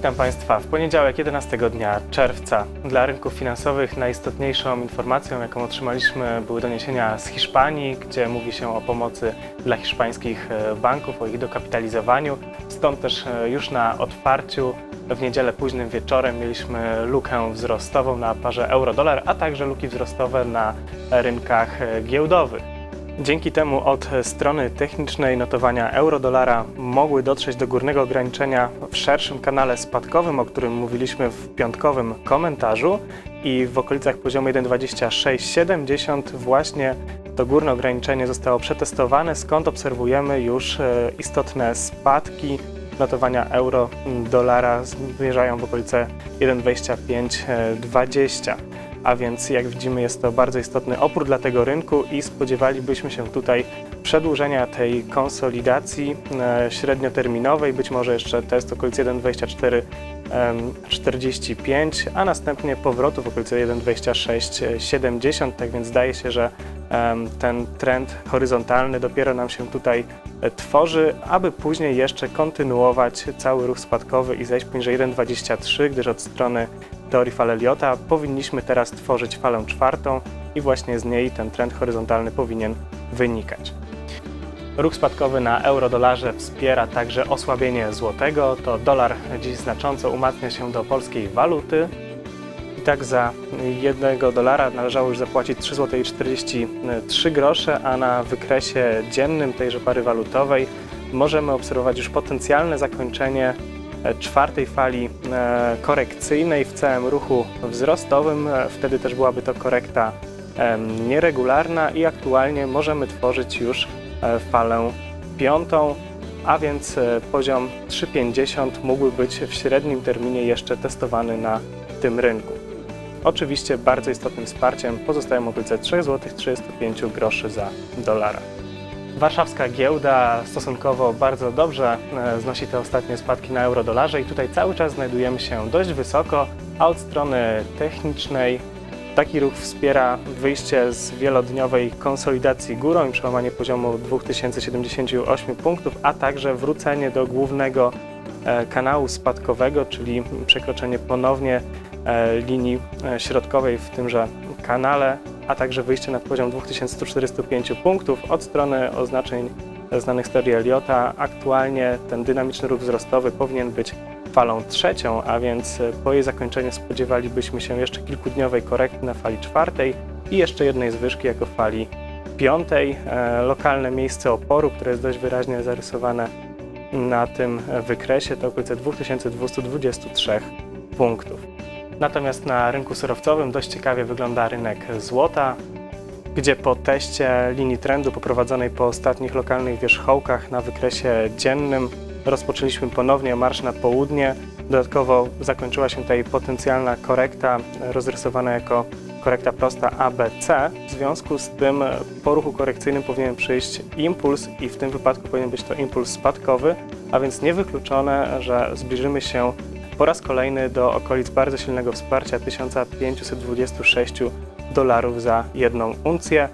Witam Państwa. W poniedziałek 11 dnia czerwca dla rynków finansowych najistotniejszą informacją, jaką otrzymaliśmy, były doniesienia z Hiszpanii, gdzie mówi się o pomocy dla hiszpańskich e, banków, o ich dokapitalizowaniu. Stąd też e, już na otwarciu w niedzielę późnym wieczorem mieliśmy lukę wzrostową na parze euro-dolar, a także luki wzrostowe na rynkach e, giełdowych. Dzięki temu od strony technicznej notowania euro-dolara mogły dotrzeć do górnego ograniczenia w szerszym kanale spadkowym, o którym mówiliśmy w piątkowym komentarzu i w okolicach poziomu 1,2670 właśnie to górne ograniczenie zostało przetestowane, skąd obserwujemy już e, istotne spadki. Notowania euro-dolara zmierzają w okolice 1,2520 a więc jak widzimy jest to bardzo istotny opór dla tego rynku i spodziewalibyśmy się tutaj przedłużenia tej konsolidacji e, średnioterminowej, być może jeszcze test okolicy 1,2445, a następnie powrotu w okolicy 1,2670, tak więc zdaje się, że ten trend horyzontalny dopiero nam się tutaj e, tworzy, aby później jeszcze kontynuować cały ruch spadkowy i zejść poniżej 1,23, gdyż od strony teorii fal Elliota powinniśmy teraz tworzyć falę czwartą i właśnie z niej ten trend horyzontalny powinien wynikać. Ruch spadkowy na euro-dolarze wspiera także osłabienie złotego. To dolar dziś znacząco umacnia się do polskiej waluty. I tak za jednego dolara należało już zapłacić 3,43 zł, a na wykresie dziennym tejże pary walutowej możemy obserwować już potencjalne zakończenie czwartej fali e, korekcyjnej w całym ruchu wzrostowym. E, wtedy też byłaby to korekta nieregularna i aktualnie możemy tworzyć już e, falę piątą, a więc poziom 3,50 mógłby być w średnim terminie jeszcze testowany na tym rynku. Oczywiście bardzo istotnym wsparciem pozostają okolice 3 zł 35 groszy za dolara. Warszawska giełda stosunkowo bardzo dobrze e, znosi te ostatnie spadki na euro-dolarze i tutaj cały czas znajdujemy się dość wysoko, a od strony technicznej taki ruch wspiera wyjście z wielodniowej konsolidacji górą i przełamanie poziomu 2078 punktów, a także wrócenie do głównego e, kanału spadkowego, czyli przekroczenie ponownie linii środkowej w tymże kanale a także wyjście na poziom 2145 punktów od strony oznaczeń znanych z teorii Eliota. Aktualnie ten dynamiczny ruch wzrostowy powinien być falą trzecią, a więc po jej zakończeniu spodziewalibyśmy się jeszcze kilkudniowej korekty na fali czwartej i jeszcze jednej zwyżki jako fali piątej. E, lokalne miejsce oporu, które jest dość wyraźnie zarysowane na tym wykresie, to okolice 2223 punktów. Natomiast na rynku surowcowym dość ciekawie wygląda rynek złota, gdzie po teście linii trendu poprowadzonej po ostatnich lokalnych wierzchołkach na wykresie dziennym rozpoczęliśmy ponownie marsz na południe. Dodatkowo zakończyła się tutaj potencjalna korekta rozrysowana jako korekta prosta ABC. W związku z tym po ruchu korekcyjnym powinien przyjść impuls i w tym wypadku powinien być to impuls spadkowy, a więc niewykluczone, że zbliżymy się po raz kolejny do okolic bardzo silnego wsparcia 1526 dolarów za jedną uncję.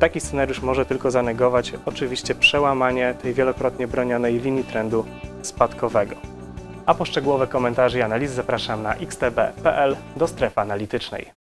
Taki scenariusz może tylko zanegować oczywiście przełamanie tej wielokrotnie bronionej linii trendu spadkowego. A po szczegółowe komentarze i analizy zapraszam na xtb.pl do strefy analitycznej.